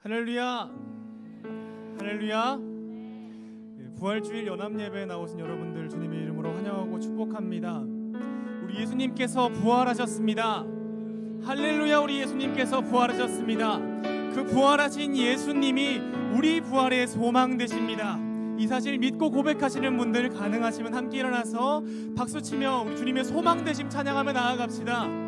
할렐루야. 할렐루야. 예, 부활주일 연합예배에 나오신 여러분들 주님의 이름으로 환영하고 축복합니다. 우리 예수님께서 부활하셨습니다. 할렐루야 우리 예수님께서 부활하셨습니다. 그 부활하신 예수님이 우리 부활의 소망 되십니다. 이 사실 믿고 고백하시는 분들 가능하시면 함께 일어나서 박수치며 우리 주님의 소망 되심 찬양하며 나아갑시다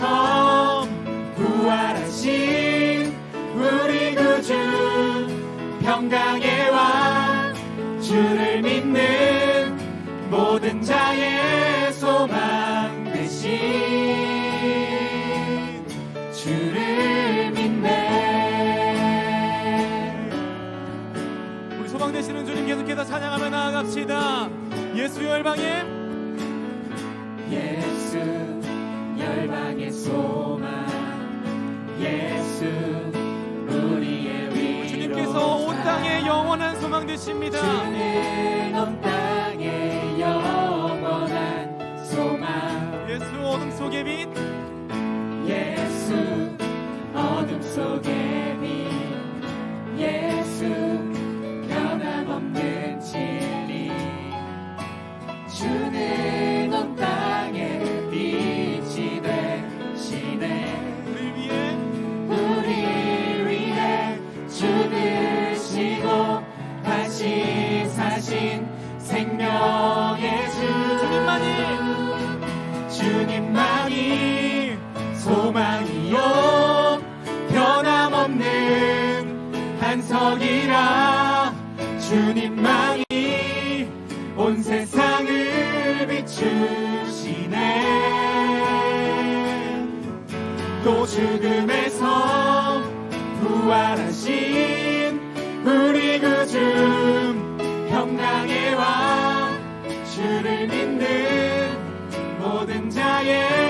에서 부활하신 우리 구주 평강의 왕 주를 믿는 모든 자의 소망 되신 주를 믿네. 우리 소망 되시는 주님 계속해서 찬양하며 나아갑시다. 예수 열방에 예수 소망 예수 우리의 위로 주님께서 온 땅에 영원한 소망 되십니다. 주는 온 땅에 영원한 소망. 예수 어둠 속의 빛. 예수 어둠 속의 소망이요. 변함없는 반석이라 주님만이 온 세상을 비추시네. 또 죽음에서 부활하신 우리 구주 평강의 왕 주를 믿는 모든 자의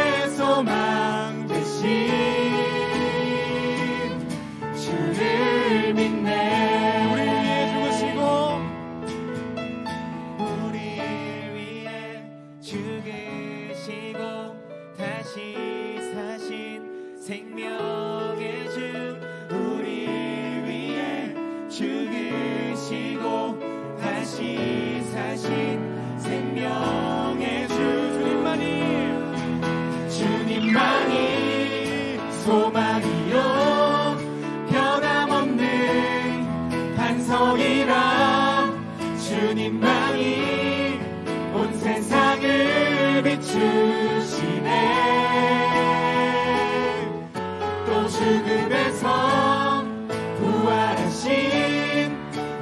다시 사신 생명의 주 우리 위해 죽으시고 다시 사신 생명의 주. 주님만이 주님만이 소망이요. 변함없는 반석이라. 주님만이 온 세상을 비추시네 또 죽음에서 부활하신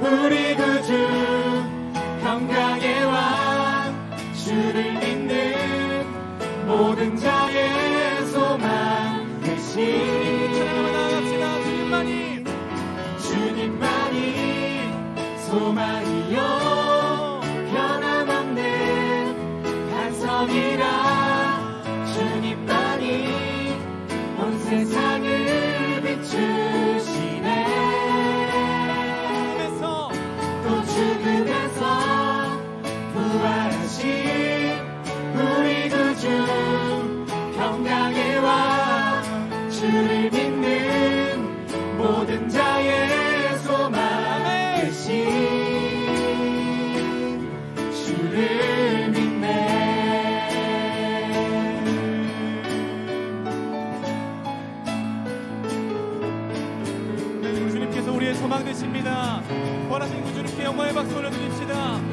우리 구주 평강의 왕 주를 믿는 모든 자의 소망 되신 또 죽음 소망되십니다. 원하신 구주님께 영광의 박수 올려드립시다.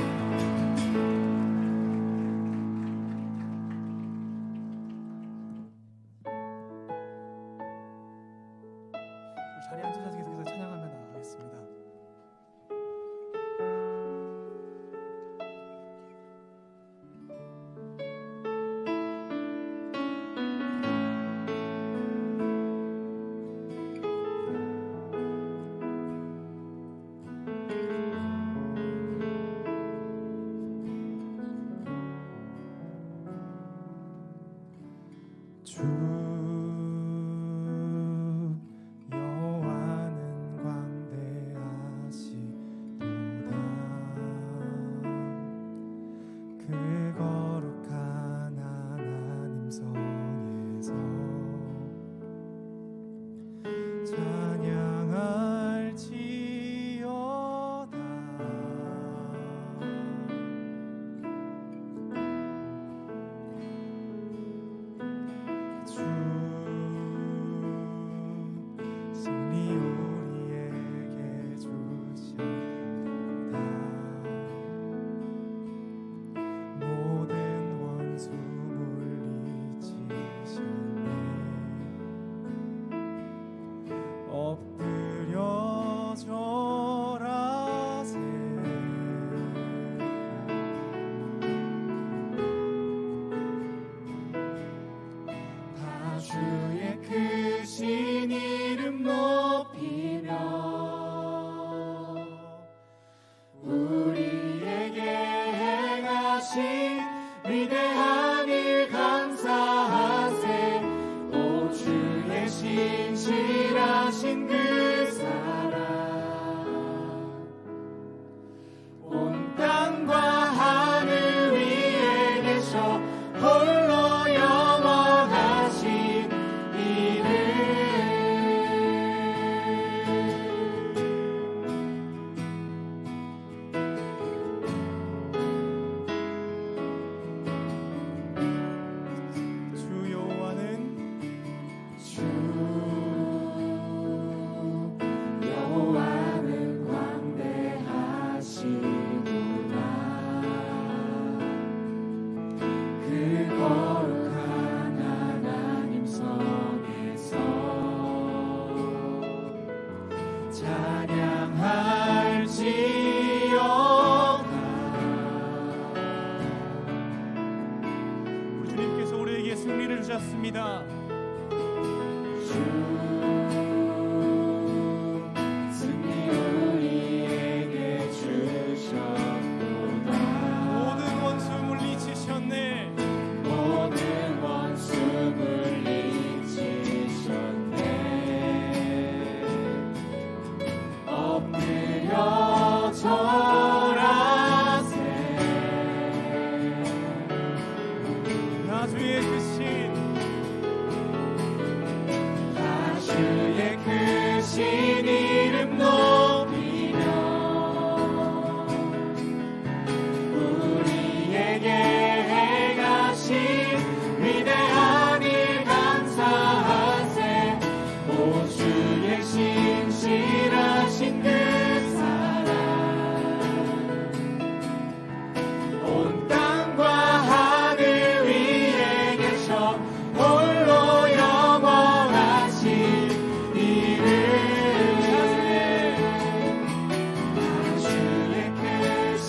true.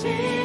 see.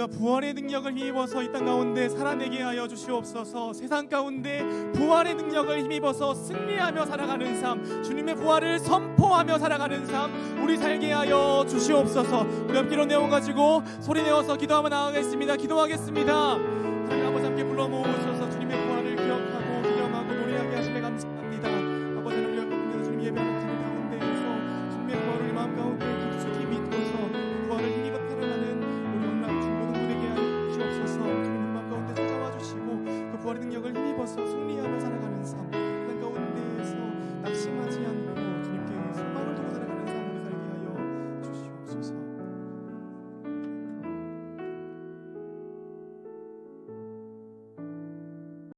우리가 부활의 능력을 힘입어서 이 땅 가운데 살아내게 하여 주시옵소서. 세상 가운데 부활의 능력을 힘입어서 승리하며 살아가는 삶, 주님의 부활을 선포하며 살아가는 삶, 우리 살게 하여 주시옵소서. 우리 함께 이런 내용 가지고 소리 내어서 기도하며 나아가겠습니다. 기도하겠습니다.